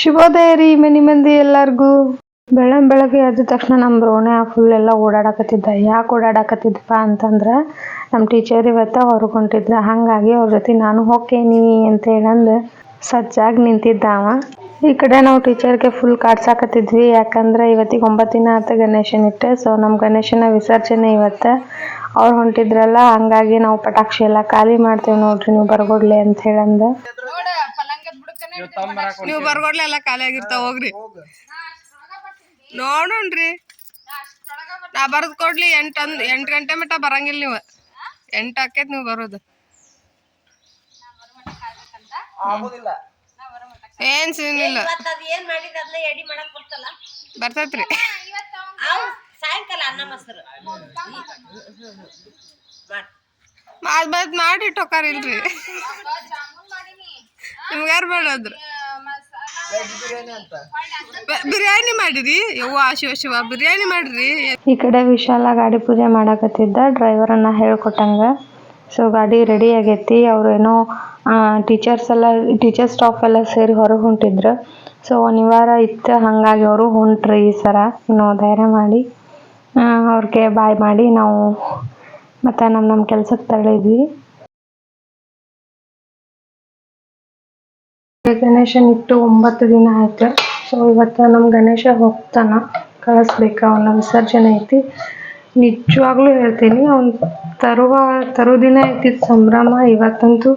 ಶುಭೋದಯ ರೀ ಮನಿ ಮಂದಿ ಎಲ್ಲಾರ್ಗೂ. ಬೆಳಂ ಬೆಳಗ್ಗೆ ಎದ್ದ ತಕ್ಷಣ ನಮ್ಮ ರೋಣೆ ಫುಲ್ ಎಲ್ಲ ಓಡಾಡಕತ್ತಿದ್ದ. ಯಾಕೆ ಓಡಾಡಕತ್ತಿದ್ದಪ್ಪ ಅಂತಂದ್ರೆ ನಮ್ಮ ಟೀಚರ್ ಇವತ್ತು ಹೊರಗೊಂಟಿದ್ರ ಹಂಗಾಗಿ ಅವ್ರ ಜೊತೆ ನಾನು ಹೋಕ್ಕೇನಿ ಅಂತ ಹೇಳಂದು ಸಜ್ಜಾಗಿ ನಿಂತಿದ್ದ ಅವ. ಈ ಕಡೆ ನಾವು ಟೀಚರ್ಗೆ ಫುಲ್ ಕಾಡ್ಸಾಕತ್ತಿದ್ವಿ. ಯಾಕಂದ್ರೆ ಇವತ್ತಿಗೆ ಒಂಬತ್ತು ದಿನ ಆತ ಗಣೇಶನ ಇಟ್ಟು. ಸೊ ನಮ್ಮ ಗಣೇಶನ ವಿಸರ್ಜನೆ ಇವತ್ತ ಅವ್ರು ಹೊಂಟಿದ್ರಲ್ಲ, ಹಂಗಾಗಿ ನಾವು ಪಟಾಕ್ಷಿ ಎಲ್ಲ ಖಾಲಿ ಮಾಡ್ತೇವೆ ನೋಡ್ರಿ ನೀವು ಬರ್ಗೊಡ್ಲಿ ಅಂತ ಹೇಳಂದು. ನೀವು ಬರ್ಗೊಡ್ಲೆ ಎಲ್ಲ ಖಾಲಿ ಆಗಿರ್ತಾವ ಹೋಗ್ರಿ. ನೋಡೋಣ್ರಿ. ನಾ ಬರದ್ ಕೊಡ್ಲಿ ಎಂಟ್ ಅಂದ್ ಎಂಟ್ ಗಂಟೆ ಮಟ್ಟ ಬರಂಗಿಲ್ಲ ನೀವು. ಎಂಟು ಆಕೈತ್ ನೀವು ಬರೋದು. ಏನ್ ಸೀನ್ ಇಲ್ಲ. ಅದ್ ಏನ್ ಮಾಡಿದ ಅದನ್ನ ಎಡಿ ಮಾಡಕ್ ಬರ್ತಲ್ಲ? ಬರ್ತೈತ್ರಿ. ಅವ್ ಸಾಯಂಕಾಲ ಅನ್ನ ಮೊಸರು. ಮಾಡ್. ಬದ್ ಮಾಡಿ ಟೊಕಾರ ಇಲ್ರಿ ನಿಮ್ಗಾರು ಬೇಡ ಅಂದ್ರೆ ಬಿರಿಯಾನಿ ಮಾಡಿರಿ? ಯವ್ವ, ಶಿವ ಬಿರಿಯಾನಿ ಮಾಡಿರಿ? ಈ ಕಡೆ ವಿಶಾಲ ಗಾಡಿ ಪೂಜೆ ಮಾಡಕತ್ತಿದ್ದ ಡ್ರೈವರನ್ನ ಹೇಳ್ಕೊಟ್ಟಂಗ. ಸೊ ಗಾಡಿ ರೆಡಿ ಆಗೈತಿ. ಏನೋ ಟೀಚರ್ಸ್ ಎಲ್ಲ ಟೀಚರ್ ಸ್ಟಾಫ್ ಎಲ್ಲ ಸೇರಿ ಹೊರಗೆ ಹೊಂಟಿದ್ರು. ಸೊ ಅನಿವಾರ ಇತ್ತು, ಹಾಗಾಗಿ ಅವರು ಹೊಂಟ್ರಿ ಈ ಸರ. ಇನ್ನು ಧೈರ್ಯ ಮಾಡಿ. ಅವ್ರಿಗೆ ಬಾಯ್ ಮಾಡಿ. ನಾವು ಮತ್ತೆ ನಮ್ಮ ನಮ್ಮ ಕೆಲ್ಸಕ್ಕೆ ತಳಿದ್ವಿ ಗಣೇಶನ್ ಇಟ್ಟು ಒಂಬತ್ತು ದಿನ ಆಯಿತು. ಸೊ ಇವತ್ತು ನಮ್ಮ ಗಣೇಶ ಹೋಗ್ತಾನ. ಕಳಿಸ್ಬೇಕು. ಅವನ ವಿಸರ್ಜನೆ ಐತಿ. ನಿಜವಾಗ್ಲೂ ಹೇಳ್ತೀನಿ, ಅವ್ನು ತರುವ ತರೋ ದಿನ ಐತಿ ಸಂಭ್ರಮ. ಇವತ್ತಂತೂ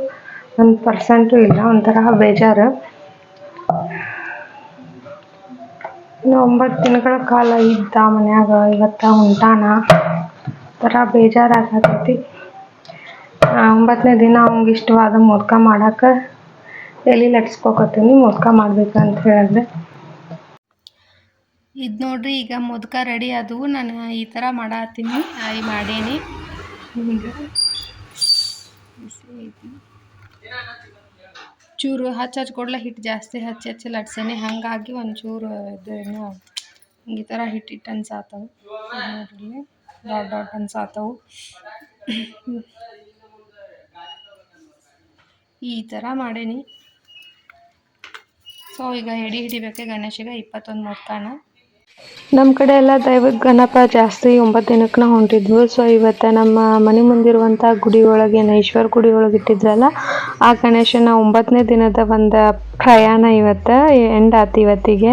ಒಂದು ಪರ್ಸೆಂಟು ಇಲ್ಲ, ಒಂಥರ ಬೇಜಾರು. ಇನ್ನು ಒಂಬತ್ತು ದಿನಗಳ ಕಾಲ ಇದ್ದ ಮನ್ಯಾಗ, ಇವತ್ತ ಉಂಟಾನ. ಒಂಥರ ಬೇಜಾರಾಗತೈತಿ ಒಂಬತ್ತನೇ ದಿನ ಅವ್ನಿಗೆ ಇಷ್ಟವಾದ ಮೋದಕ ಮಾಡಕ್ಕೆ ಎಲ್ಲಿ ಲಟ್ಸ್ಕೊಕತ್ತೀನಿ ಮೋದಕ ಮಾಡ್ಬೇಕಂತ ಹೇಳಿದ್ರೆ. ಇದು ನೋಡ್ರಿ, ಈಗ ಮೊದಕ ರೆಡಿ ಆದವು. ನಾನು ಈ ಥರ ಮಾಡತ್ತೀನಿ. ಈ ಮಾಡೇನಿ. ಹಿಂಗೆ ಚೂರು ಹಚ್ಚ ಹಚ್ಚ ಕೊಡಲ ಹಿಟ್ಟು ಜಾಸ್ತಿ ಹಚ್ಚಿ ಹಚ್ಚಿ ಲಟ್ಸೇನಿ. ಹಾಗಾಗಿ ಒಂಚೂರು ಇದೇನು ಈ ಥರ ಹಿಟ್ಟು ಹಿಟ್ಟು ಅನ್ಸಾತವು. ನೋಡ್ರಿ, ಡಾಟ್ ಡಾಟ್ ಅನ್ಸಾತವು. ಈ ಥರ ಮಾಡೇನಿ. ಸೊ ಈಗ ಎಡಿ ಹಿಡಿಬೇಕೆ ಗಣೇಶಿಗೆ ಇಪ್ಪತ್ತೊಂದು ಮೊತ್ತಾನ ನಮ್ಮ ಕಡೆ ಎಲ್ಲ ದೈವದ ಗಣಪ ಜಾಸ್ತಿ ಒಂಬತ್ತು ದಿನಕ್ಕೆ ಹೊಂಟಿದ್ವು. ಸೊ ಇವತ್ತು ನಮ್ಮ ಮನೆ ಮುಂದಿರುವಂಥ ಗುಡಿ ಒಳಗೆ ಈಶ್ವರ ಗುಡಿ ಒಳಗೆ ಇಟ್ಟಿದ್ರಲ್ಲ, ಆ ಗಣೇಶನ ಒಂಬತ್ತನೇ ದಿನದ ಒಂದು ಪ್ರಯಾಣ ಇವತ್ತು ಎಂಡ್ ಆತು ಇವತ್ತಿಗೆ.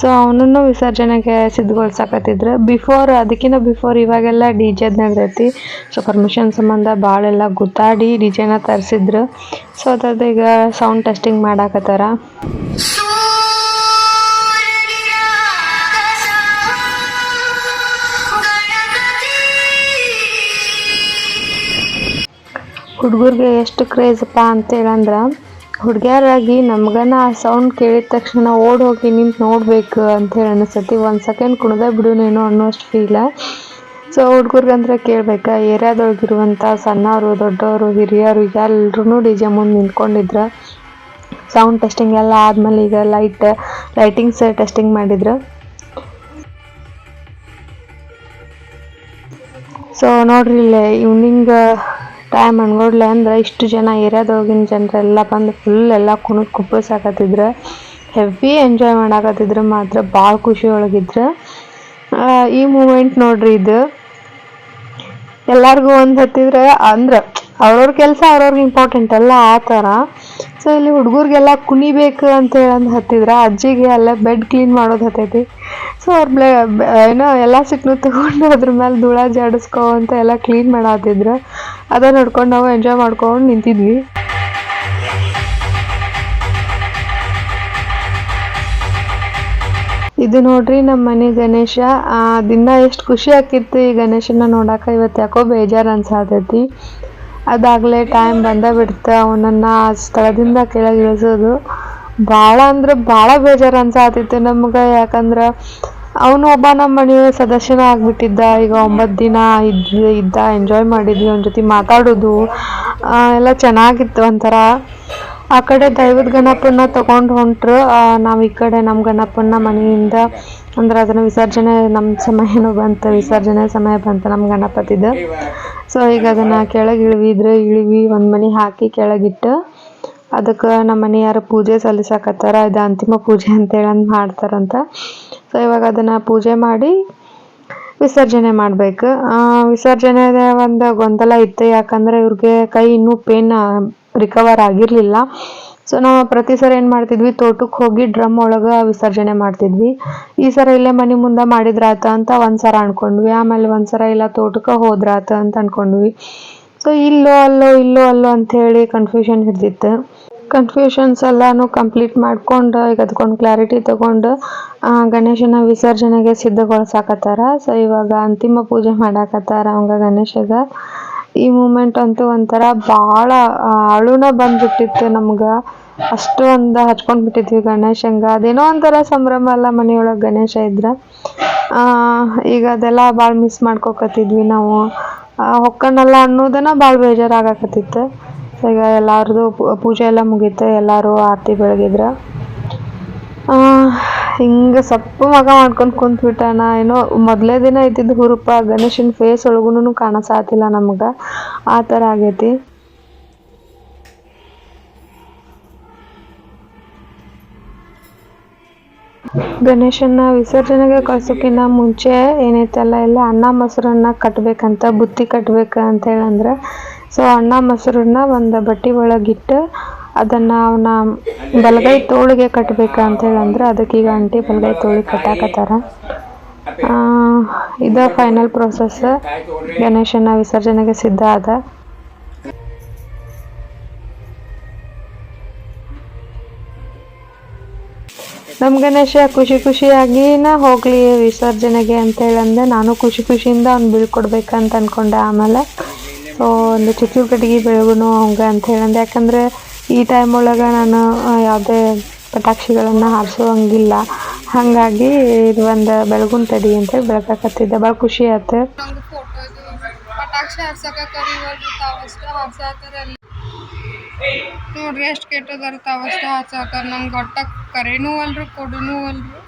ಸೊ ಅವನನ್ನು ವಿಸರ್ಜನೆಗೆ ಸಿದ್ಧಗೊಳ್ಸಕತ್ತಿದ್ರು. ಬಿಫೋರ್ ಅದಕ್ಕಿಂತ ಬಿಫೋರ್ ಇವಾಗೆಲ್ಲ ಡಿ ಜೆದ್ ನಡೆದೈತಿ ಸೊ ಪರ್ಮಿಷನ್ ಸಂಬಂಧ ಭಾಳೆಲ್ಲ ಗುತ್ತಾಡಿ ಡಿ ಜೆನ ತರಿಸಿದ್ರು. ಸೊ ಅದ್ರದ್ದು ಈಗ ಸೌಂಡ್ ಟೆಸ್ಟಿಂಗ್ ಮಾಡಾಕತ್ತಾರ. ಹುಡುಗರಿಗೆ ಎಷ್ಟು ಕ್ರೇಜಪ್ಪ ಅಂತೇಳಂದ್ರೆ, ಹುಡುಗಿಯರಾಗಿ ನಮ್ಗನ ಆ ಸೌಂಡ್ ಕೇಳಿದ ತಕ್ಷಣ ಓಡ್ ಹೋಗಿ ನಿಂತು ನೋಡ್ಬೇಕು ಅಂತೇಳಿ ಅನಿಸ್ತತಿ ಒಂದು ಸೆಕೆಂಡ್ ಕುಣ್ದ ಬಿಡುನೇನೋ ಅನ್ನೋಷ್ಟು ಫೀಲ ಸೊ ಹುಡುಗರ್ಗಂದ್ರೆ ಕೇಳ್ಬೇಕಾ ಏರಿಯಾದೊಳಗಿರುವಂಥ ಸಣ್ಣವರು, ದೊಡ್ಡವರು, ಹಿರಿಯರು ಎಲ್ಲರೂ ಡಿ ಜೆ ಮುಂದೆ ನಿಂತ್ಕೊಂಡಿದ್ರು. ಸೌಂಡ್ ಟೆಸ್ಟಿಂಗ್ ಎಲ್ಲ ಆದಮೇಲೆ ಈಗ ಲೈಟ್ ಲೈಟಿಂಗ್ಸ್ ಟೆಸ್ಟಿಂಗ್ ಮಾಡಿದ್ರು. ಸೊ ನೋಡ್ರಿ ಇಲ್ಲೇ ಈವ್ನಿಂಗ್ ಟೈಮ್ ಅನ್ಕೊಡ್ಲೆ ಅಂದ್ರೆ ಇಷ್ಟು ಜನ ಏರಿಯಾದೊಳಗಿನ ಜನರೆಲ್ಲ ಬಂದು ಫುಲ್ ಎಲ್ಲ ಕುಣಿದು ಕುಪ್ಪಳಿಸಾಕತ್ತಿದ್ರು ಹೆವಿ ಎಂಜಾಯ್ ಮಾಡಾಕತ್ತಿದ್ರು ಮಾತ್ರ ಭಾಳ ಖುಷಿ ಒಳಗಿದ್ರು. ಈ ಮೂಮೆಂಟ್ ನೋಡ್ರಿ ಇದು. ಎಲ್ಲಾರ್ಗೂ ಒಂದು ಹತ್ತಿದ್ರೆ ಅಂದ್ರೆ ಅವ್ರವ್ರ ಕೆಲಸ ಅವ್ರವ್ರಿಗೆ ಇಂಪಾರ್ಟೆಂಟ್ ಅಲ್ಲ ಆ ಥರ. ಸೊ ಇಲ್ಲಿ ಹುಡುಗರಿಗೆಲ್ಲ ಕುಣಿಬೇಕು ಅಂತ ಹೇಳಂದು ಹತ್ತಿದ್ರ. ಅಜ್ಜಿಗೆ ಅಲ್ಲೇ ಬೆಡ್ ಕ್ಲೀನ್ ಮಾಡೋದು ಹತ್ತೈತಿ ಸೊ ಅವ್ರ ಬ್ಲೆ ಏನೋ ಎಲ್ಲ ಸಿಕ್ನು ತಗೊಂಡು ಅದ್ರ ಮೇಲೆ ಧೂಳ ಜಾಡಿಸ್ಕೊ ಅಂತ ಎಲ್ಲ ಕ್ಲೀನ್ ಮಾಡತ್ತಿದ್ರು ಅದ ನೋಡ್ಕೊಂಡು ನಾವು ಎಂಜಾಯ್ ಮಾಡ್ಕೊಂಡು ನಿಂತಿದ್ವಿ. ಇದು ನೋಡ್ರಿ ನಮ್ಮ ಮನೆ ಗಣೇಶ. ದಿನ ಎಷ್ಟು ಖುಷಿ ಆಕಿತ್ತು ಈ ಗಣೇಶನ ನೋಡಾಕ. ಇವತ್ತು ಯಾಕೋ ಬೇಜಾರು ಅನ್ಸಾತೈತಿ. ಅದಾಗಲೇ ಟೈಮ್ ಬಂದ ಬಿಡ್ತ ಅವನನ್ನ ಸ್ಥಳದಿಂದ ಕೆಳಗೆ ಇಳಿಸೋದು ಭಾಳ ಅಂದ್ರೆ ಭಾಳ ಬೇಜಾರು ಅನ್ಸಾತಿತ್ತು ನಮ್ಗೆ, ಯಾಕಂದ್ರೆ ಅವನು ಒಬ್ಬ ನಮ್ಮ ಮನೆಯ ಸದಸ್ಯನ ಆಗ್ಬಿಟ್ಟಿದ್ದ. ಈಗ ಒಂಬತ್ತು ದಿನ ಇದ್ದು ಇದ್ದ ಎಂಜಾಯ್ ಮಾಡಿದ್ವಿ, ಅವನ ಜೊತೆ ಮಾತಾಡೋದು ಎಲ್ಲ ಚೆನ್ನಾಗಿತ್ತು ಒಂಥರ. ಆ ಕಡೆ ದೈವದ ಗಣಪನ್ನ ತಗೊಂಡು ಹೊಂಟ್ರು. ನಾವು ಈ ಕಡೆ ನಮ್ಮ ಗಣಪನ್ನ ಮನೆಯಿಂದ, ಅಂದ್ರೆ ಅದನ್ನ ವಿಸರ್ಜನೆ ನಮ್ಮ ಸಮಯನೂ ಬಂತು, ವಿಸರ್ಜನೆ ಸಮಯ ಬಂತು ನಮ್ಮ ಗಣಪತಿದು. ಸೊ ಈಗ ಅದನ್ನ ಕೆಳಗೆ ಇಳಿವಿದ್ರೆ ಇಳಿವಿ, ಒಂದು ಮನೆ ಹಾಕಿ ಕೆಳಗಿಟ್ಟು ಅದಕ್ಕೆ ನಮ್ಮ ಮನೆಯವರು ಪೂಜೆ ಸಲ್ಲಿಸಾಕತ್ತಾರ, ಇದು ಅಂತಿಮ ಪೂಜೆ ಅಂತೇಳಿ ಅಂದ್ ಮಾಡ್ತಾರಂತ. ಸೊ ಇವಾಗ ಅದನ್ನು ಪೂಜೆ ಮಾಡಿ ವಿಸರ್ಜನೆ ಮಾಡ್ಬೇಕು. ವಿಸರ್ಜನೆ ಒಂದು ಗೊಂದಲ ಇತ್ತು, ಯಾಕಂದ್ರೆ ಇವ್ರಿಗೆ ಕೈ ಇನ್ನೂ ಪೇನ್ ರಿಕವರ್ ಆಗಿರಲಿಲ್ಲ. ಸೊ ನಾವು ಪ್ರತಿ ಸರಿ ಏನು ಮಾಡ್ತಿದ್ವಿ ತೋಟಕ್ಕೆ ಹೋಗಿ ಡ್ರಮ್ ಒಳಗೆ ವಿಸರ್ಜನೆ ಮಾಡ್ತಿದ್ವಿ. ಈ ಸರ ಇಲ್ಲೇ ಮನೆ ಮುಂದೆ ಮಾಡಿದ್ರಾತ ಅಂತ ಒಂದ್ಸಲ ಅನ್ಕೊಂಡ್ವಿ. ಆಮೇಲೆ ಒಂದ್ಸಲ ಇಲ್ಲ, ತೋಟಕ್ಕೆ ಹೋದ್ರಾತ ಅಂತ ಅನ್ಕೊಂಡ್ವಿ. ಸೊ ಇಲ್ಲೋ, ಅಲ್ಲೋ ಇಲ್ಲೋ, ಅಲ್ಲೋ ಅಂತ ಹೇಳಿ ಕನ್ಫ್ಯೂಷನ್ ಹಿಡ್ದಿತ್ತು. ಕನ್ಫ್ಯೂಷನ್ಸ್ ಎಲ್ಲಾನು ಕಂಪ್ಲೀಟ್ ಮಾಡ್ಕೊಂಡು ಈಗ ಅದಕ್ಕೊಂದು ಕ್ಲಾರಿಟಿ ತಗೊಂಡು ಗಣೇಶನ ವಿಸರ್ಜನೆಗೆ ಸಿದ್ಧಗೊಳಿಸಾಕತ್ತಾರ. ಸೊ ಇವಾಗ ಅಂತಿಮ ಪೂಜೆ ಮಾಡಾಕತ್ತಾರ ಅವಂಗ ಗಣೇಶಗ. ಈ ಮೂಮೆಂಟ್ ಅಂತೂ ಒಂಥರ ಭಾಳ ಅಳುನ ಬಂದ್ಬಿಟ್ಟಿತ್ತು ನಮ್ಗೆ. ಅಷ್ಟು ಒಂದು ಹಚ್ಕೊಂಡ್ ಬಿಟ್ಟಿದ್ವಿ ಗಣೇಶಂಗ ಅದೇನೋ ಒಂಥರ ಸಂಭ್ರಮ ಅಲ್ಲ ಮನೆಯೊಳಗೆ ಗಣೇಶ ಇದ್ರೆ. ಈಗ ಅದೆಲ್ಲ ಭಾಳ ಮಿಸ್ ಮಾಡ್ಕೊಕತ್ತಿದ್ವಿ ನಾವು. ಆ, ಹೊಕ್ಕನಲ್ಲ ಅನ್ನೋದನ್ನ ಭಾಳ ಬೇಜಾರಾಗಕತ್ತಿತ್ತು. ಈಗ ಎಲ್ಲಾರ್ದು ಪೂಜೆ ಎಲ್ಲ ಮುಗೀತು ಎಲ್ಲರೂ ಆರತಿ ಬೆಳಗಿದ್ರು. ಹಿಂಗೆ ಸಪ್ಪು ಮಗ ಮಾಡ್ಕೊಂಡು ಕುಂತ್ಬಿಟ್ಟಾನ ಏನೋ ಮೊದಲೇ ದಿನ ಇದ್ದಿದ್ದು ಹುರುಪ ಗಣೇಶನ ಫೇಸ್ ಒಳಗೂ ಕಾಣಸಾತಿಲ್ಲ ನಮ್ಗೆ. ಆ ಥರ ಆಗೈತಿ. ಗಣೇಶನ ವಿಸರ್ಜನೆಗೆ ಕಳ್ಸೋಕಿನ್ನ ಮುಂಚೆ ಏನೈತಲ್ಲ ಎಲ್ಲ ಅನ್ನ ಮೊಸರನ್ನ ಕಟ್ಟಬೇಕಂತ ಬುತ್ತಿ ಕಟ್ಬೇಕ ಅಂತ ಹೇಳಂದ್ರೆ ಸೊ ಅನ್ನ ಮೊಸರನ್ನ ಒಂದು ಬಟ್ಟೆ ಒಳಗಿಟ್ಟು ಅದನ್ನು ಅವನ ಬಲಗೈ ತೋಳಿಗೆ ಕಟ್ಟಬೇಕು ಅಂತ ಹೇಳಂದ್ರೆ ಅದಕ್ಕೆ ಈಗ ಆಂಟಿ ಬಲಗೈ ತೋಳಿಗೆ ಕಟ್ಟಾಕತ್ತಾರ. ಇದ ಫೈನಲ್ ಪ್ರೊಸೆಸ್ ಗಣೇಶನ ವಿಸರ್ಜನೆಗೆ ಸಿದ್ಧ ಆದ. ನಮ್ಮ ಗಣೇಶ ಖುಷಿ ಖುಷಿಯಾಗಿ ನಾ ಹೋಗ್ಲಿ ವಿಸರ್ಜನೆಗೆ ಅಂತ ಹೇಳಂದೆ ನಾನು ಖುಷಿ ಖುಷಿಯಿಂದ ಅವ್ನು ಬೀಳ್ಕೊಡ್ಬೇಕಂತ ಅನ್ಕೊಂಡೆ ಆಮೇಲೆ. ಸೊ ಒಂದು ಚಿಕ್ಕ ಕಟ್ಟಿಗೆ ಬೆಳಗುನು ಅವಂಗೆ ಅಂತ ಹೇಳಂದೆ. ಯಾಕಂದರೆ ಈ ಟೈಮ್ ಒಳಗೆ ನಾನು ಯಾವುದೇ ಪಟಾಕ್ಷಿಗಳನ್ನು ಹಾರಿಸೋಂಗಿಲ್ಲ ಹಾಗಾಗಿ ಇದು ಒಂದು ಬೆಳಗುನ ತಡಿ ಅಂತೇಳಿ ಬೆಳಕಾಕತ್ತಿದ್ದೆ ಭಾಳ ಖುಷಿ ಆಯ್ತು ಪಟಾಕ್ಷಿ ಹಾರ್ಸಕ್ಕೆ ನೋಡ್ರಿ ಎಷ್ಟು ಕೆಟ್ಟದಾರ ತಾವಷ್ಟ ಹಾರ್ಸಾತಾರ ನಂಗೆ ಒಟ್ಟ ಕರೆನೂ ಅಲ್ರಿ ಕೊಡುನೂ ಅಲ್ರಿ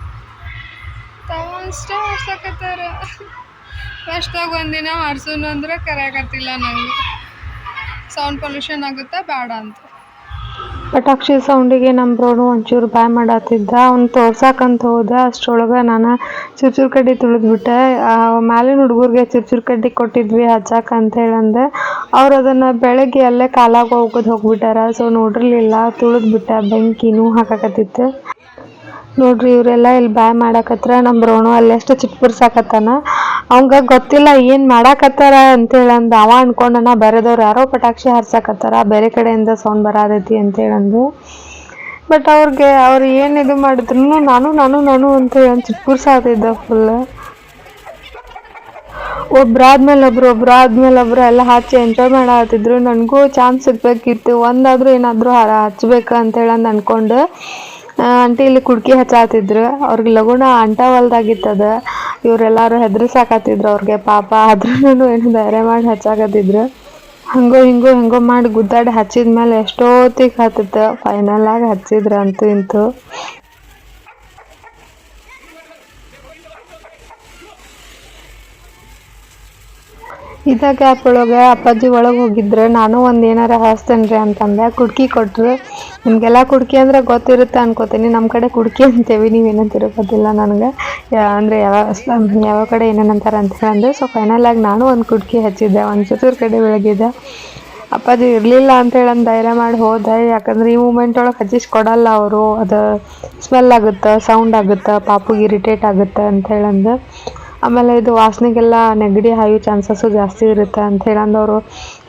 ತಾವಷ್ಟ ಫಸ್ಟ್ ಫಸ್ಟಾಗ ಒಂದಿನ ಹರ್ಸೋನು ಅಂದ್ರೆ ಕರೆಯಾಕತ್ತಿಲ್ಲ ನಂಗೆ. ಸೌಂಡ್ ಪೊಲ್ಯೂಷನ್ ಆಗುತ್ತಾ ಬೇಡ ಅಂತ. ಪಟಾಕ್ಷಿ ಸೌಂಡಿಗೆ ನಮ್ಮ ಬ್ರೋನು ಒಂಚೂರು ಬಾಯ್ ಮಾಡತ್ತಿದ್ದ. ಅವ್ನು ತೋರ್ಸಾಕಂತ ಹೋದ. ಅಷ್ಟರೊಳಗೆ ನಾನು ಚುರ್ಚುರ್ ಕಡ್ಡಿ ತುಳಿದ್ಬಿಟ್ಟೆ. ಮ್ಯಾಲಿನ ಹುಡುಗರಿಗೆ ಚುರ್ಚುರ್ ಕಡ್ಡಿ ಕೊಟ್ಟಿದ್ವಿ ಹಚ್ಚಾಕ ಅಂತ ಹೇಳಂದೆ. ಅವ್ರು ಅದನ್ನು ಬೆಳಗ್ಗೆ ಅಲ್ಲೇ ಕಾಲಾಗ ಹೋಗೋದು ಹೋಗ್ಬಿಟ್ಟಾರ. ಸೊ ನೋಡಿರ್ಲಿಲ್ಲ. ತುಳಿದ್ಬಿಟ್ಟೆ. ಬೆಂಕಿನೂ ಹಾಕಾಕತ್ತಿತ್ತು. ನೋಡ್ರಿ, ಇವರೆಲ್ಲ ಇಲ್ಲಿ ಬಾಯ್ ಮಾಡಾಕತ್ರ ನಮ್ಮ ರೋಣು ಅಲ್ಲಿ ಎಷ್ಟು ಚಿಟ್ಪುರ್ಸಾಕತ್ತಾನ ಅವಂಗ ಗೊತ್ತಿಲ್ಲ, ಏನು ಮಾಡಾಕತ್ತಾರ ಅಂತೇಳಂದು ಅವ ಅನ್ಕೊಂಡನ, ಬೇರೆದವ್ರು ಯಾರೋ ಪಟಾಕ್ಷಿ ಹಾರ್ಸಾಕತ್ತಾರ, ಬೇರೆ ಕಡೆಯಿಂದ ಸೌಂಡ್ ಬರಾದೈತಿ ಅಂತೇಳಂದು ಬಟ್ ಅವ್ರಿಗೆ, ಅವ್ರು ಏನು ಇದು ಮಾಡಿದ್ರು ನಾನು ನಾನು ನಾನು ಅಂತ ಹೇಳಿ ಚಿಟ್ಪುರ್ಸಾತಿದ್ದ ಫುಲ್ ಒಬ್ರಾದ್ಮೇಲೆ ಒಬ್ರು ಒಬ್ರಾದ್ಮೇಲೆ ಒಬ್ರು ಎಲ್ಲ ಹಚ್ಚಿ ಎಂಜಾಯ್ ಮಾಡತ್ತಿದ್ರು ನನಗೂ ಚಾನ್ಸ್ ಸಿಗ್ಬೇಕಿತ್ತು. ಒಂದಾದ್ರೂ ಏನಾದರೂ ಹಚ್ಬೇಕು ಅಂತೇಳಂದು ಅನ್ಕೊಂಡು ಆಂಟಿ ಇಲ್ಲಿ ಕುಡ್ಕಿ ಹಚ್ಚಾತಿದ್ರು. ಅವ್ರಿಗೆ ಲಗುಣ ಅಂಟವಲ್ದಾಗಿತ್ತದ ಇವರೆಲ್ಲರೂ ಹೆದರ್ಸಾಕತ್ತಿದ್ರು ಅವ್ರಿಗೆ. ಪಾಪ ಆದ್ರೂ ಏನು ಧೈರ್ಯ ಮಾಡಿ ಹಚ್ಚಾಕತ್ತಿದ್ರು. ಹಂಗೋ ಹಿಂಗೋ ಹೆಂಗೋ ಮಾಡಿ ಗುದ್ದಾಡಿ ಹಚ್ಚಿದ್ಮೇಲೆ ಮೇಲೆ ಹತ್ತಿತ್ತು. ಫೈನಲ್ ಆಗಿ ಹಚ್ಚಿದ್ರು ಅಂತೂ ಇಂತೂ. ಇದ ಗ್ಯಾಪ್ ಒಳಗೆ ಅಪ್ಪಾಜಿ ಒಳಗೆ ಹೋಗಿದ್ರೆ ನಾನು ಒಂದು ಏನಾರ ಹಾಸ್ತೇನೆ ರೀ ಅಂತಂದೆ, ಕುಡ್ಕಿ ಕೊಟ್ಟರು ನಿಮಗೆಲ್ಲ ಕುಡ್ಕಿ ಅಂದ್ರೆ ಗೊತ್ತಿರುತ್ತೆ ಅನ್ಕೋತೀನಿ. ನಮ್ಮ ಕಡೆ ಕುಡ್ಕಿ ಅಂತೇವಿ ನೀವೇನಂತೀರೋ ಗೊತ್ತಿಲ್ಲ ನನಗೆ. ಅಂದ್ರೆ ಯಾವ ಯಾವ ಕಡೆ ಏನೇನು ಅಂತಾರೆ ಅಂತ ಹೇಳಂದ್ರೆ ಸೊ ಫೈನಲ್ ಆಗಿ ನಾನು ಒಂದು ಕುಡ್ಕಿ ಹಚ್ಚಿದ್ದೆ. ಒಂದು ಚತುರ್ ಕಡೆ ಬೆಳಗಿದ್ದೆ. ಅಪ್ಪಾಜಿ ಇರಲಿಲ್ಲ ಅಂತ ಹೇಳಂದು ಧೈರ್ಯ ಮಾಡಿ ಹೋದೆ. ಯಾಕಂದ್ರೆ ಈ ಮೂಮೆಂಟ್ ಒಳಗೆ ಹಚ್ಚಿಸಿ ಕೊಡಲ್ಲ ಅವರು. ಅದು ಸ್ಮೆಲ್ ಆಗುತ್ತೆ ಸೌಂಡ್ ಆಗುತ್ತೆ, ಪಾಪುಗೆ ಇರಿಟೇಟ್ ಆಗುತ್ತೆ ಅಂತ ಹೇಳಂದು ಆಮೇಲೆ ಇದು ವಾಸನೆಗೆಲ್ಲ ನೆಗಡಿ ಹಾಯೋ ಚಾನ್ಸಸ್ಸು ಜಾಸ್ತಿ ಇರುತ್ತೆ ಅಂತ ಹೇಳಂದವರು.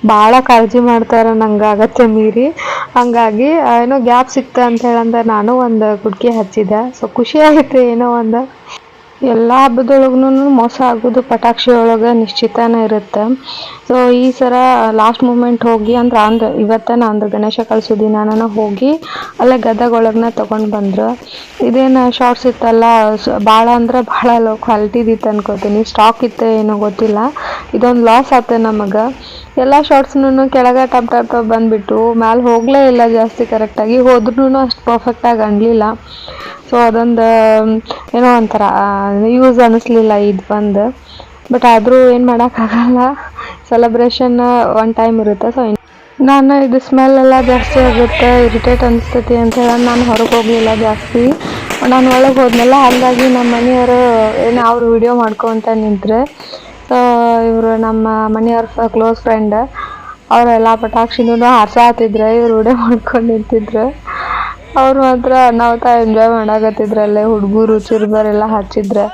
ಭಾಳ ಕಾಳಜಿ ಮಾಡ್ತಾರೆ ನಂಗೆ ಅಗತ್ಯ ಮೀರಿ. ಹಂಗಾಗಿ ಏನೋ ಗ್ಯಾಪ್ ಸಿಕ್ತ ಅಂತ ಹೇಳಂದ ನಾನು ಒಂದು ಗುಡ್ಕಿ ಹಚ್ಚಿದ್ದೆ. ಸೊ ಖುಷಿ ಏನೋ ಒಂದು. ಎಲ್ಲ ಹಬ್ಬದೊಳಗೂ ಮೋಸ ಆಗೋದು ಪಟಾಕ್ಷಿ ಒಳಗೆ ನಿಶ್ಚಿತನೇ ಇರುತ್ತೆ. ಸೊ ಈ ಸರ ಲಾಸ್ಟ್ ಮೂಮೆಂಟ್ ಹೋಗಿ ಅಂದ್ರೆ ಆಂಧ್ರ ಇವತ್ತೇನ ಅಂದ್ರೆ ಗಣೇಶ ಕಳಿಸೋ ದಿನಾನ ನಾನು ಹೋಗಿ ಅಲ್ಲೇ ಗದಗ ಒಳಗನ ತೊಗೊಂಡು ಬಂದ್ರು. ಇದೇನು ಶಾರ್ಟ್ಸ್ ಇತ್ತಲ್ಲ ಭಾಳ ಅಂದ್ರೆ ಭಾಳ ಲೋ ಕ್ವಾಲಿಟಿದಿತ್ತು ಅನ್ಕೋತೀನಿ. ಸ್ಟಾಕ್ ಇತ್ತು ಏನೋ ಗೊತ್ತಿಲ್ಲ. ಇದೊಂದು ಲಾಸ್ ಆಯ್ತು ನಮಗೆ. ಎಲ್ಲ ಶಾರ್ಟ್ಸ್ನೂ ಕೆಳಗೆ ಟಪ್ ಟಪ್ ಟಪ್ ಬಂದುಬಿಟ್ಟು, ಮ್ಯಾಲೆ ಹೋಗಲೇ ಇಲ್ಲ ಜಾಸ್ತಿ ಕರೆಕ್ಟಾಗಿ ಹೋದ್ರೂ ಅಷ್ಟು ಪರ್ಫೆಕ್ಟಾಗಿ ಅನ್ಲಿಲ್ಲ. ಸೊ ಅದೊಂದು ಏನೋ ಒಂಥರ ಯೂಸ್ ಅನ್ನಿಸ್ಲಿಲ್ಲ ಇದು ಬಂದು. ಬಟ್ ಆದರೂ ಏನು ಮಾಡೋಕ್ಕಾಗಲ್ಲ. ಸೆಲೆಬ್ರೇಷನ್ ಒನ್ ಟೈಮ್ ಇರುತ್ತೆ ಸೊ ನಾನು ಇದು ಸ್ಮೆಲ್ ಎಲ್ಲ ಜಾಸ್ತಿ ಆಗುತ್ತೆ ಇರಿಟೇಟ್ ಅನಿಸ್ತೈತಿ ಅಂತ ಹೇಳಿ ನಾನು ಹೊರಗೆ ಹೋಗಲಿಲ್ಲ ಜಾಸ್ತಿ. ನಾನು ಒಳಗೆ ಹೋದ್ಮೇಲೆ ಹಾಗಾಗಿ ನಮ್ಮ ಮನೆಯವರು ಏನು ಅವ್ರು ವಿಡಿಯೋ ಮಾಡ್ಕೊತ ನಿಂತರೆ. ಸೊ ಇವರು ನಮ್ಮ ಮನೆಯವ್ರ ಕ್ಲೋಸ್ ಫ್ರೆಂಡ್ ಅವರೆಲ್ಲ ಪಟಾಕ್ಷಿನೂ ಹಾರ್ಸಾತಿದ್ರು, ಇವರು ವಿಡಿಯೋ ಮಾಡ್ಕೊಂಡು ನಿಂತಿದ್ರು. ಅವ್ರು ಮಾತ್ರ ಅನಾಹುತ ಎಂಜಾಯ್ ಮಾಡಾಕತ್ತಿದ್ರಲ್ಲೇ ಹುಡುಗರು ಚಿರ್ಬರೆಲ್ಲ ಹಚ್ಚಿದ್ರೆ.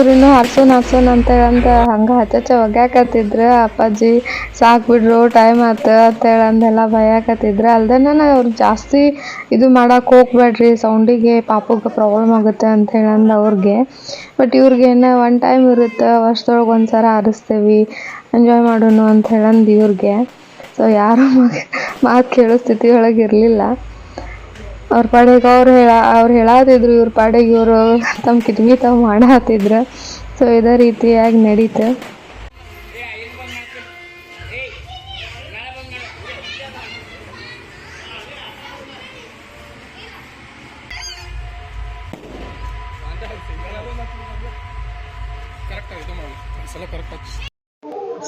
ಇವ್ರಿನ್ನು ಹರ್ಸೋನ್ ಹರ್ಸೋನ್ ಅಂತ ಅಂತ ಹಂಗ ಹಚ್ಚ ಒಗ್ಯಾಕತ್ತಿದ್ರ. ಅಪ್ಪಾಜಿ, ಸಾಕ್ ಬಿಡ್ರು ಟೈಮ್ ಆತು ಅಂತೇಳಿ ಅಂದೆಲ್ಲ ಭಯಾಕತ್ತಿದ್ರ ಅಲ್ದೆ ನಾನು ಅವ್ರು ಜಾಸ್ತಿ ಇದು ಮಾಡಕ್ಕೆ ಹೋಗ್ಬೇಡ್ರಿ ಸೌಂಡಿಗೆ ಪಾಪಗೆ ಪ್ರಾಬ್ಲಮ್ ಆಗುತ್ತೆ ಅಂತ ಹೇಳಂದ ಅವ್ರಿಗೆ. ಬಟ್ ಇವ್ರಿಗೆ ಏನ ಒನ್ ಟೈಮ್ ಇರುತ್ತೆ, ವರ್ಷದೊಳಗೆ ಒಂದು ಸಲ ಹಾರಿಸ್ತೇವೆ ಎಂಜಾಯ್ ಮಾಡೋಣ ಅಂತ ಹೇಳಂದು ಇವ್ರಿಗೆ. ಸೊ ಯಾರು ಮಾತು ಕೇಳೋ ಸ್ಥಿತಿ ಒಳಗೆ ಇರಲಿಲ್ಲ. ಅವ್ರ ಪಾಡಿಗೆ ಅವ್ರು ಹೇಳ, ಅವ್ರು ಹೇಳಾತಿದ್ರು, ಇವ್ರ ಪಾಡಿಗೆ ಇವರು ತಮ್ಮ ಕಿಟಕಿ ತಾವು ಮಾಡಾತಿದ್ರು. ಸೊ ಇದೇ ರೀತಿಯಾಗಿ ನಡೀತು.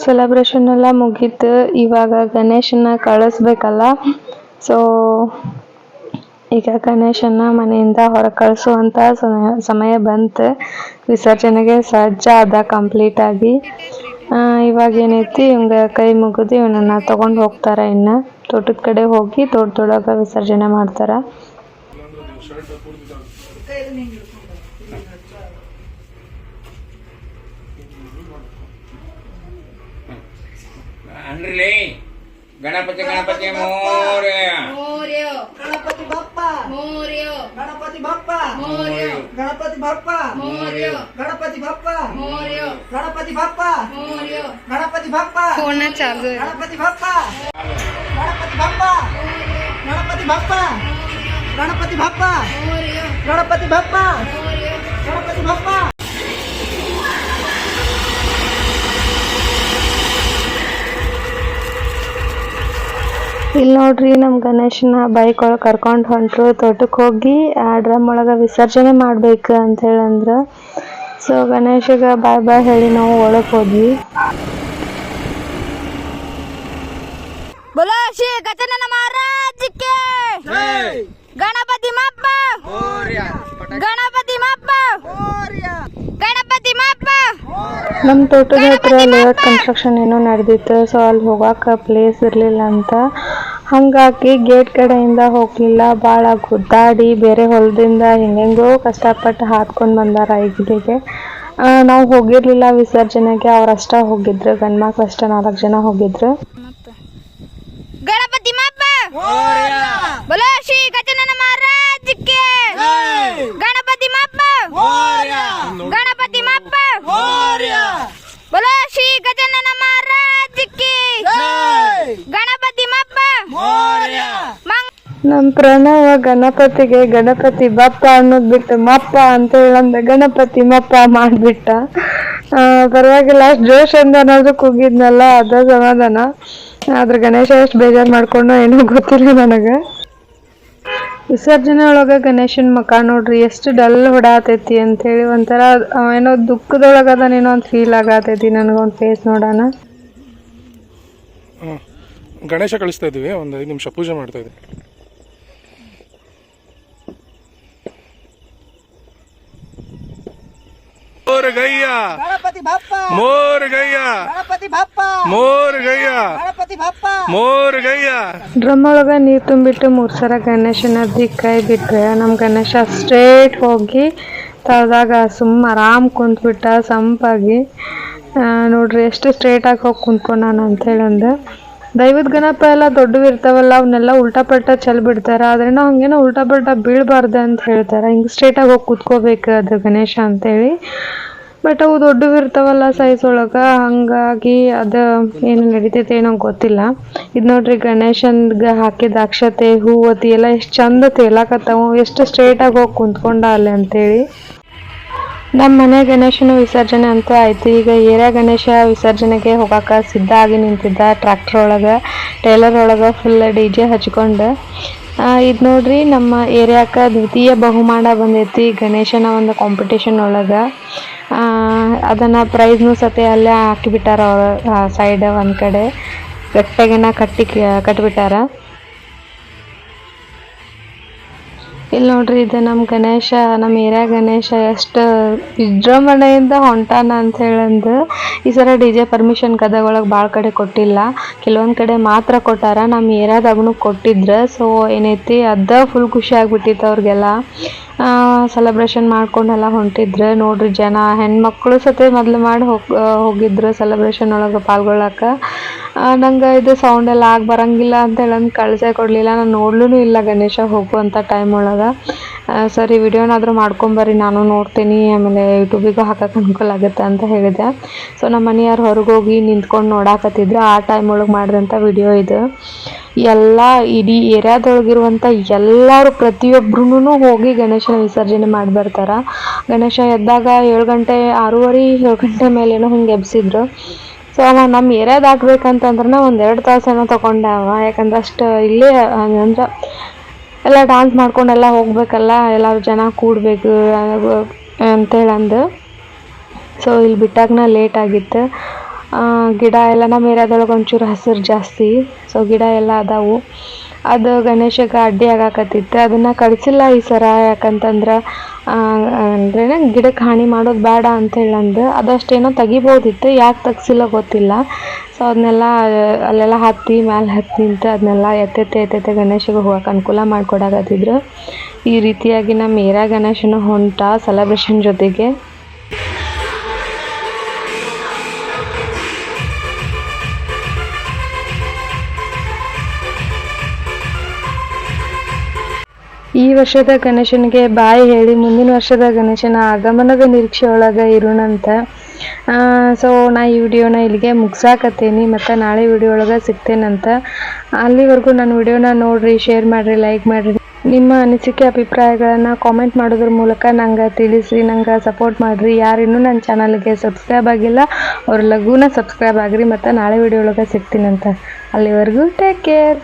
ಸೆಲೆಬ್ರೇಷನ್ ಎಲ್ಲ ಮುಗೀತು. ಇವಾಗ ಗಣೇಶನ ಕಳಿಸ್ಬೇಕಲ್ಲ. ಸೊ ಈಗ ಗಣೇಶನ ಮನೆಯಿಂದ ಹೊರಗೆ ಕಳಿಸುವಂಥ ಸಮಯ ಬಂತು. ವಿಸರ್ಜನೆಗೆ ಸಜ್ಜ ಆದ ಕಂಪ್ಲೀಟ್ ಆಗಿ. ಆ, ಇವಾಗ ಏನೈತಿ ಇವಂಗ ಕೈ ಮುಗಿದು ಇವನನ್ನ ತೊಗೊಂಡು ಹೋಗ್ತಾರೆ ಇನ್ನು. ತೋಟದ ಕಡೆ ಹೋಗಿ ತೋಟದೊಳಗೆ ವಿಸರ್ಜನೆ ಮಾಡ್ತಾರೆ. ಗಣಪತಿ ಗಣಪತಿ ಮೋರ್ಯ ಗಣಪತಿ ಬಪ್ಪ ಮೋರ್ಯ ಗಣಪತಿ ಬಪ್ಪ ಮೋರ್ಯ ಗಣಪತಿ ಬಪ್ಪ ಮೋರ್ಯ ಗಣಪತಿ ಬಪ್ಪ ಮೋರ್ಯ ಗಣಪತಿ ಬಪ್ಪ ಮೋರ್ಯ ಗಣಪತಿ ಬಪ್ಪ ಫೋನ್ ಚಾರ್ಜ್ ಗಣಪತಿ ಬಪ್ಪ ಗಣಪತಿ ಬಪ್ಪ ಗಣಪತಿ ಬಪ್ಪ ಗಣಪತಿ ಬಪ್ಪ ಮೋರ್ಯ ಗಣಪತಿ ಬಪ್ಪ ಮೋರ್ಯ ಇಲ್ಲಿ ನೋಡ್ರಿ ನಮ್ಮ ಗಣೇಶನ ಬೈಕ್ ಒಳಗೆ ಕರ್ಕೊಂಡು ಹೊಂಟ್ರು ತೋಟಕ್ಕೆ ಹೋಗಿ ಆ ಡ್ರಮ್ ಒಳಗೆ ವಿಸರ್ಜನೆ ಮಾಡ್ಬೇಕು ಅಂತ ಹೇಳಂದ್ರು ಸೊ ಗಣೇಶಗೆ ಬಾಯ್ ಬಾಯ್ ಹೇಳಿ ನಾವು ಒಳಗೆ ಹೋದ್ವಿ बोलो श्री गजानन महाराज के गणपति बाप्पा गणपति बाप्पा गणपति बाप्पा ನಮ್ಮ ತೋಟದ ಹತ್ರ ಲೇಔಟ್ ಕನ್ಸ್ಟ್ರಕ್ಷನ್ ಏನೋ ನಡೆದಿತ್ತು ಸೊ ಅಲ್ಲಿ ಹೋಗಾಕ ಪ್ಲೇಸ್ ಇರಲಿಲ್ಲ ಅಂತ. ಹಾಗಾಗಿ ಗೇಟ್ ಕಡೆಯಿಂದ ಹೋಗಲಿಲ್ಲ. ಭಾಳ ಗುದ್ದಾಡಿ ಬೇರೆ ಹೊಲದಿಂದ ಹೆಂಗೆಂಗೋ ಕಷ್ಟಪಟ್ಟು ಹಾಕ್ಕೊಂಡು ಬಂದಾರ ಇಲ್ಲಿಗೆ ನಾವು ಹೋಗಿರಲಿಲ್ಲ ವಿಸರ್ಜನೆಗೆ. ಅವರಷ್ಟ ಹೋಗಿದ್ರು. ಗಂಡ್ಮಕ್ಳು ಅಷ್ಟ ನಾಲ್ಕು ಜನ ಹೋಗಿದ್ರು. ಗಣಪತಿ ರಾಜ್ಯಕ್ಕೆ ಗಣಪತಿ ಮಾಪ ಗಣಪತಿ ಮಾಪ ಬೋಲೋ ಶ್ರೀ ಗಜಾನನ ಮಹಾರಾಜಕ್ಕೆ ಗಣಪತಿ ಮಾಪ ನಮ್ ಪ್ರಣವ ಗಣಪತಿಗೆ ಗಣಪತಿ ಬಪ್ಪ ಅನ್ನೋದ್ ಬಿಟ್ಟು ಮಪ್ಪ ಅಂತ ಹೇಳಂದ ಗಣಪತಿ ಮಪ್ಪ ಮಾಡ್ಬಿಟ್ಟ. ಪರವಾಗಿಲ್ಲ ಅಷ್ಟು ಜೋಶ್ ಏನಾದ್ರು ಕುಗ್ಗಿದ್ನಲ್ಲ ಅದ ಸಮಾಧಾನ. ಆದ್ರೆ ಗಣೇಶ ಎಷ್ಟು ಬೇಜಾರು ಮಾಡ್ಕೊಂಡು ಏನೋ ಗೊತ್ತಿಲ್ಲ ನನಗೆ. ವಿಸರ್ಜನೆ ಒಳಗೆ ಗಣೇಶನ ಮುಖ ನೋಡ್ರಿ, ಎಷ್ಟು ಡಲ್ ಹೊಡಾತೈತಿ ಅಂತೇಳಿ ಒಂಥರ ಏನೋ ದುಃಖದೊಳಗೆ ಅದಾನೇನೋ ಅಂತ ಫೀಲ್ ಆಗತೈತಿ ನನಗೊಂದು ಫೇಸ್ ನೋಡೋಣ ಗಣೇಶ ಕಳಿಸ್ತಾ ಇದ್ದೀವಿ ಒಂದು ಐದು ನಿಮಿಷ ಪೂಜೆ ಮಾಡ್ತಾ ಇದ್ದೀವಿ Morya Ganapati Bappa. Morya Ganapati Bappa. Morya Ganapati Bappa. Morya drum ಒಳಗೆ ನೀರು ತುಂಬಿಟ್ಟು ಮೂರು ಸಲ ಗಣೇಶನ ಕೈ ಬಿಟ್ರೆ ನಮ್ ಗಣೇಶ ಸ್ಟ್ರೇಟ್ ಹೋಗಿ ತಳದಾಗ ಸುಮ್ಮ ಆರಾಮ್ ಕುಂತ್ಬಿಟ್ಟ ಸಂಪಾಗಿ. ನೋಡ್ರಿ ಎಷ್ಟು ಸ್ಟ್ರೇಟಾಗಿ ಹೋಗಿ ಕುಂತ್ಕೊಂಡಾನ ಅಂತೇಳಂದು ದೈವದ ಗಣಪ ಎಲ್ಲ ದೊಡ್ಡವು ಇರ್ತಾವಲ್ಲ ಅವನ್ನೆಲ್ಲ ಉಲ್ಟಾ ಪಲ್ಟಾ ಚೆಲ್ ಬಿಡ್ತಾರೆ. ಆದ್ರೆ ಹಂಗೇನೋ ಉಲ್ಟಾ ಪಲ್ಟಾ ಬೀಳಬಾರ್ದು ಅಂತ ಹೇಳ್ತಾರೆ. ಹಿಂಗೆ ಸ್ಟ್ರೇಟಾಗಿ ಹೋಗಿ ಕುತ್ಕೋಬೇಕು ಅದು ಗಣೇಶ ಅಂತೇಳಿ. ಬಟ್ ಅವು ದೊಡ್ಡವು ಇರ್ತಾವಲ್ಲ ಸೈಜ್ ಒಳಗೆ, ಹಂಗಾಗಿ ಅದು ಏನು ನಡೀತೈತೆ ಏನೋ ಗೊತ್ತಿಲ್ಲ. ಇದು ನೋಡ್ರಿ ಗಣೇಶನ್ಗೆ ಹಾಕಿದ ಅಕ್ಷತೆ ಹೂವತಿ ಎಲ್ಲ ಎಷ್ಟು ಚಂದ ತೇಲಾಕತ್ತಾವು. ಎಷ್ಟು ಸ್ಟ್ರೇಟಾಗಿ ಹೋಗಿ ಕುಂತ್ಕೊಂಡ ಅಲ್ಲಿ ಅಂತೇಳಿ. ನಮ್ಮ ಮನೆ ಗಣೇಶನ ವಿಸರ್ಜನೆ ಅಂತೂ ಆಯಿತು. ಈಗ ಏರಿಯಾ ಗಣೇಶ ವಿಸರ್ಜನೆಗೆ ಹೋಗಾಕ ಸಿದ್ಧ ಆಗಿ ನಿಂತಿದ್ದ ಟ್ರ್ಯಾಕ್ಟರ್ ಒಳಗೆ ಟೇಲರ್ ಒಳಗೆ ಫುಲ್ ಡಿ ಜೆ ಹಚ್ಕೊಂಡು. ಇದು ನೋಡ್ರಿ ನಮ್ಮ ಏರಿಯಾಕ ದ್ವಿತೀಯ ಬಹುಮಾನ ಬಂದೈತಿ ಗಣೇಶನ ಒಂದು ಕಾಂಪಿಟೇಷನ್ ಒಳಗೆ. ಅದನ್ನು ಪ್ರೈಸ್ನೂ ಸತೆ ಅಲ್ಲೇ ಹಾಕಿಬಿಟ್ಟಾರ ಸೈಡ್ ಒಂದು ಕಡೆ. ಗಟ್ಟೆಗೆನ ಕಟ್ಟಿ ಕಟ್ಟಿಬಿಟ್ಟಾರ ಇಲ್ಲಿ ನೋಡ್ರಿ ಇದು ನಮ್ಮ ಗಣೇಶ ನಮ್ಮ ಏರಿಯಾ ಗಣೇಶ, ಎಷ್ಟು ವಿಜೃಂಭಣೆಯಿಂದ ಹೊಂಟಾನ ಅಂತ ಹೇಳಂದು ಈ ಸಲ ಡಿ ಜೆ ಪರ್ಮಿಷನ್ ಗದಗ ಭಾಳ ಕಡೆ ಕೊಟ್ಟಿಲ್ಲ. ಕೆಲವೊಂದು ಕಡೆ ಮಾತ್ರ ಕೊಟ್ಟಾರ ನಮ್ಮ ಏರಿಯಾದಾಗೂ ಕೊಟ್ಟಿದ್ರು. ಸೊ ಏನೈತಿ, ಅದ ಫುಲ್ ಖುಷಿ ಆಗ್ಬಿಟ್ಟಿತ್ತು ಅವ್ರಿಗೆಲ್ಲ. ಸೆಲೆಬ್ರೇಷನ್ ಮಾಡ್ಕೊಂಡೆಲ್ಲ ಹೊಂಟಿದ್ರು. ನೋಡ್ರಿ ಜನ, ಹೆಣ್ಮಕ್ಳು ಸತೆ ಮೊದಲು ಮಾಡಿ ಹೋಗಿ, ಹೋಗಿದ್ರು ಸೆಲೆಬ್ರೇಷನ್ ಒಳಗೆ ಪಾಲ್ಗೊಳ್ಳಾಕ. ನಂಗೆ ಇದು ಸೌಂಡ್ ಎಲ್ಲ ಆಗಿ ಬರಂಗಿಲ್ಲ ಅಂತ ಹೇಳಂದು ಕಳಿಸೆ ಕೊಡಲಿಲ್ಲ. ನಾನು ನೋಡ್ಲೂ ಇಲ್ಲ ಗಣೇಶ ಹೋಗುವಂಥ ಟೈಮ್ ಒಳಗೆ. ಸರಿ ವಿಡಿಯೋನಾದರೂ ಮಾಡ್ಕೊಂಬರ್ರಿ ನಾನು ನೋಡ್ತೀನಿ, ಆಮೇಲೆ ಯೂಟ್ಯೂಬಿಗೂ ಹಾಕಕ್ಕೆ ಅನುಕೂಲ ಆಗುತ್ತೆ ಅಂತ ಹೇಳಿದೆ. ಸೊ ನಮ್ಮ ಮನೆಯವ್ರು ಹೊರಗೆ ಹೋಗಿ ನಿಂತ್ಕೊಂಡು ನೋಡಾಕತ್ತಿದ್ರು. ಆ ಟೈಮ್ ಒಳಗೆ ಮಾಡಿದಂಥ ವಿಡಿಯೋ ಇದು. ಎಲ್ಲ ಇಡೀ ಏರಿಯಾದೊಳಗಿರುವಂಥ ಎಲ್ಲರೂ ಪ್ರತಿಯೊಬ್ಬರೂ ಹೋಗಿ ಗಣೇಶನ ವಿಸರ್ಜನೆ ಮಾಡಿ ಬರ್ತಾರೆ. ಗಣೇಶ ಎದ್ದಾಗ ಏಳು ಗಂಟೆ ಆರೂವರೆ, ಏಳು ಗಂಟೆ ಮೇಲೇನೋ ಹಿಂಗೆ ಎಬ್ಸಿದ್ರು. ಸೊ ಅವ ನಮ್ಮ ಏರ್ಯಾದ ಹಾಕ್ಬೇಕಂತಂದ್ರೆ ಒಂದು ಎರಡು ತಾಸೇನೋ ತೊಗೊಂಡೆ ಅವ ಯಾಕಂದ್ರೆ ಅಷ್ಟು ಇಲ್ಲೇ ಅಂದ್ರೆ ಎಲ್ಲ ಡಾನ್ಸ್ ಮಾಡ್ಕೊಂಡೆಲ್ಲ ಹೋಗ್ಬೇಕಲ್ಲ, ಎಲ್ಲರೂ ಜನ ಕೂಡಬೇಕು ಅಂತೇಳಂದು. ಸೊ ಇಲ್ಲಿ ಬಿಟ್ಟಾಗನ ಲೇಟ್ ಆಗಿತ್ತು. ಗಿಡ ಎಲ್ಲ ನಮ್ಮ ಏರಿಯಾದೊಳಗೆ ಒಂಚೂರು ಹಸಿರು ಜಾಸ್ತಿ. ಸೊ ಗಿಡ ಎಲ್ಲ ಅದಾವು. ಅದು ಗಣೇಶಗೆ ಅಡ್ಡಿ ಆಗಾಕತ್ತಿತ್ತು. ಅದನ್ನು ಕಳಿಸಿಲ್ಲ ಈ ಸರ. ಯಾಕಂತಂದ್ರೆ ಅಂದ್ರೆ ಗಿಡಕ್ಕೆ ಹಾನಿ ಮಾಡೋದು ಬೇಡ ಅಂತ ಹೇಳಂದು. ಅದಷ್ಟೇನೋ ತೆಗಿಬೋದಿತ್ತು. ಯಾಕೆ ತೆಗ್ಸಿಲ್ಲ ಗೊತ್ತಿಲ್ಲ. ಸೊ ಅದನ್ನೆಲ್ಲ ಅಲ್ಲೆಲ್ಲ ಹತ್ತಿ, ಮ್ಯಾಲೆ ಹತ್ತಿ ನಿಂತು ಅದನ್ನೆಲ್ಲ ಎತ್ತೆತ್ತೆ ಎತ್ತೆತ್ತೆ ಗಣೇಶಗೆ ಹೋಗಕ್ಕೆ ಅನುಕೂಲ ಮಾಡಿಕೊಡಕತ್ತಿದ್ರು. ಈ ರೀತಿಯಾಗಿ ನಮ್ಮ ಏರಿಯಾ ಗಣೇಶನ ಹೊಂಟ ಸೆಲೆಬ್ರೇಷನ್ ಜೊತೆಗೆ. ಈ ವರ್ಷದ ಗಣೇಶನಿಗೆ ಬಾಯಿ ಹೇಳಿ, ಮುಂದಿನ ವರ್ಷದ ಗಣೇಶನ ಆಗಮನದ ನಿರೀಕ್ಷೆ ಒಳಗೆ ಇರೋಣಂತ. ಸೊ ನಾ ಈ ವಿಡಿಯೋನ ಇಲ್ಲಿಗೆ ಮುಗ್ಸಾಕತ್ತೀನಿ, ಮತ್ತು ನಾಳೆ ವಿಡಿಯೋ ಒಳಗೆ ಸಿಗ್ತೇನಂತ. ಅಲ್ಲಿವರೆಗೂ ನನ್ನ ವಿಡಿಯೋನ ನೋಡಿರಿ ಶೇರ್ ಮಾಡಿರಿ ಲೈಕ್ ಮಾಡಿರಿ. ನಿಮ್ಮ ಅನಿಸಿಕೆ, ಅಭಿಪ್ರಾಯಗಳನ್ನು ಕಾಮೆಂಟ್ ಮಾಡೋದ್ರ ಮೂಲಕ ನಂಗೆ ತಿಳಿಸಿ, ನಂಗೆ ಸಪೋರ್ಟ್ ಮಾಡಿರಿ. ಯಾರಿನ್ನೂ ನನ್ನ ಚಾನಲ್ಗೆ ಸಬ್ಸ್ಕ್ರೈಬ್ ಆಗಿಲ್ಲ, ಅವ್ರ ಲಘುನ ಸಬ್ಸ್ಕ್ರೈಬ್ ಆಗಿರಿ, ಮತ್ತು ನಾಳೆ ವಿಡಿಯೋ ಒಳಗೆ ಸಿಗ್ತೀನಂತ. ಅಲ್ಲಿವರೆಗೂ ಟೇಕ್ ಕೇರ್